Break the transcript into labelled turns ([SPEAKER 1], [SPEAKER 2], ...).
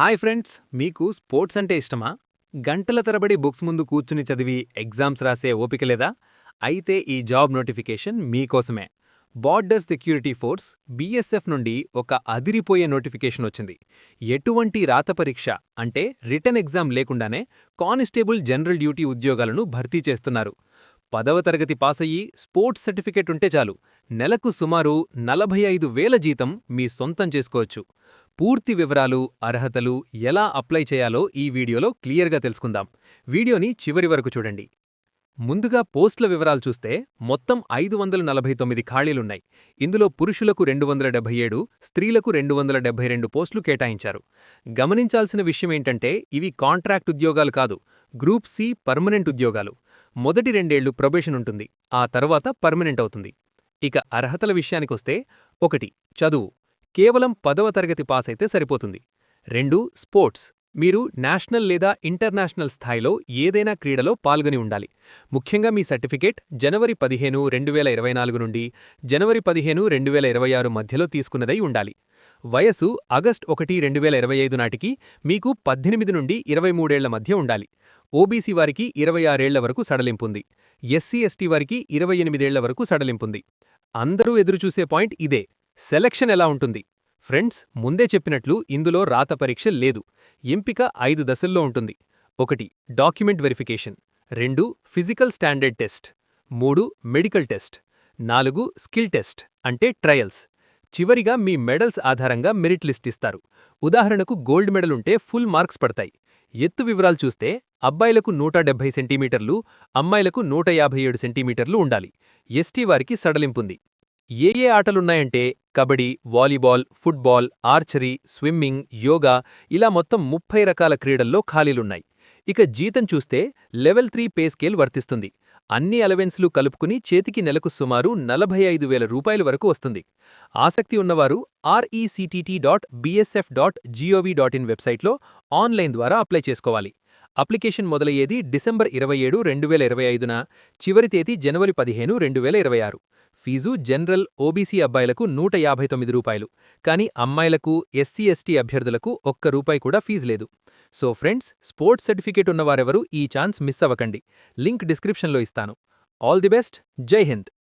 [SPEAKER 1] Hi friends మీకు sports అంటే ఇష్టమా? గంటల తరబడి బుక్స్ ముందు కూర్చుని చదివి ఎగ్జామ్స్ రాసే ఓపిక లేదా? అయితే ఈ జాబ్ నోటిఫికేషన్ మీకోసమే. బార్డర్ సెక్యూరిటీ ఫోర్స్ బీఎస్ఎఫ్ నుండి ఒక అదిరిపోయే నోటిఫికేషన్ వచ్చింది. ఎటువంటి రాత పరీక్ష అంటే రిటర్న్ ఎగ్జామ్ లేకుండానే కానిస్టేబుల్ జనరల్ డ్యూటీ ఉద్యోగాలను భర్తీ చేస్తున్నారు. పదవ తరగతి పాసయ్యి స్పోర్ట్స్ సర్టిఫికేట్ ఉంటే చాలు. నెలకు సుమారు నలభై ఐదు వేల జీతం మీ సొంతం చేసుకోవచ్చు. పూర్తి వివరాలు అర్హతలు ఎలా అప్లై చేయాలో ఈ వీడియోలో క్లియర్గా తెలుసుకుందాం. వీడియోని చివరి వరకు చూడండి. ముందుగా పోస్టుల వివరాలు చూస్తే మొత్తం ఐదు వందల నలభై తొమ్మిది ఖాళీలున్నాయి. ఇందులో పురుషులకు రెండు వందల డెబ్బై ఏడు స్త్రీలకు రెండు వందల డెబ్బై రెండు పోస్టులు కేటాయించారు. గమనించాల్సిన విషయమేంటంటే ఇవి కాంట్రాక్ట్ ఉద్యోగాలు కాదు గ్రూప్ సి పర్మనెంట్ ఉద్యోగాలు. మొదటి రెండేళ్ళు ప్రొబేషన్ ఉంటుంది ఆ తర్వాత పర్మనెంట్ అవుతుంది. ఇక అర్హతల విషయానికొస్తే ఒకటి చదువు. కేవలం పదవ తరగతి పాస్ అయితే సరిపోతుంది. రెండు స్పోర్ట్స్. మీరు నేషనల్ లేదా ఇంటర్నేషనల్ స్థాయిలో ఏదైనా క్రీడలో పాల్గొని ఉండాలి. ముఖ్యంగా మీ సర్టిఫికేట్ జనవరి పదిహేను రెండు వేల ఇరవై నాలుగు నుండి జనవరి పదిహేను రెండు వేల ఇరవై ఆరు మధ్యలో తీసుకున్నదై ఉండాలి. వయసు ఆగస్ట్ ఒకటి రెండు వేల ఇరవై ఐదు నాటికి మీకు పద్దెనిమిది నుండి ఇరవై మూడేళ్ళ మధ్య ఉండాలి. ఓబీసీ వారికి ఇరవై ఆరేళ్ళ వరకు సడలింపుంది. ఎస్సీ ఎస్టీ వారికి ఇరవై ఎనిమిదేళ్ళ వరకు సడలింపుంది. అందరూ ఎదురుచూసే పాయింట్ ఇదే. సెలక్షన్ ఎలా ఉంటుంది? ఫ్రెండ్స్ ముందే చెప్పినట్లు ఇందులో రాత పరీక్ష లేదు. ఎంపిక ఐదు దశల్లో ఉంటుంది. ఒకటి డాక్యుమెంట్ వెరిఫికేషన్. రెండు ఫిజికల్ స్టాండర్డ్ టెస్ట్. మూడు మెడికల్ టెస్ట్. నాలుగు స్కిల్ టెస్ట్ అంటే ట్రయల్స్. చివరిగా మీ మెడల్స్ ఆధారంగా మెరిట్ లిస్ట్ ఇస్తారు. ఉదాహరణకు గోల్డ్ మెడల్ ఉంటే ఫుల్ మార్క్స్ పడతాయి. ఎత్తు వివరాలు చూస్తే అబ్బాయిలకు నూట డెబ్బై సెంటీమీటర్లు అమ్మాయిలకు నూట యాభై ఏడు సెంటీమీటర్లు ఉండాలి. ఎస్టీ వారికి సడలింపుంది. ఏ ఏ ఆటలున్నాయంటే kabaddi volleyball football archery swimming yoga ఇలా మొత్తం ముప్పై రకాల క్రీడల్లో ఖాళీలున్నాయి. ఇక జీతం చూస్తే లెవెల్ త్రీ పే స్కేల్ వర్తిస్తుంది. అన్ని అలవెన్స్లు కలుపుకుని చేతికి నెలకు సుమారు నలభై ఐదు వేల రూపాయల వరకు వస్తుంది. ఆసక్తి ఉన్నవారు RECTT dot BSF dot GOV dot IN వెబ్సైట్లో ఆన్లైన్ ద్వారా అప్లై చేసుకోవాలి. అప్లికేషన్ మొదలయ్యేది డిసెంబర్ ఇరవై ఏడు రెండు వేల ఇరవై ఐదున చివరి తేదీ జనవరి పదిహేను రెండు వేల ఇరవై ఆరు. ఫీజు జనరల్ ఓబీసీ అబ్బాయిలకు నూట యాభై తొమ్మిది రూపాయలు. కానీ అమ్మాయిలకు ఎస్సీ ఎస్టీ అభ్యర్థులకు ఒక్క రూపాయి కూడా ఫీజు లేదు. సో ఫ్రెండ్స్ స్పోర్ట్స్ సర్టిఫికేట్ ఉన్నవారెవరూ ఈ ఛాన్స్ మిస్ అవ్వకండి. లింక్ డిస్క్రిప్షన్లో ఇస్తాను. All the best. జై హింద్.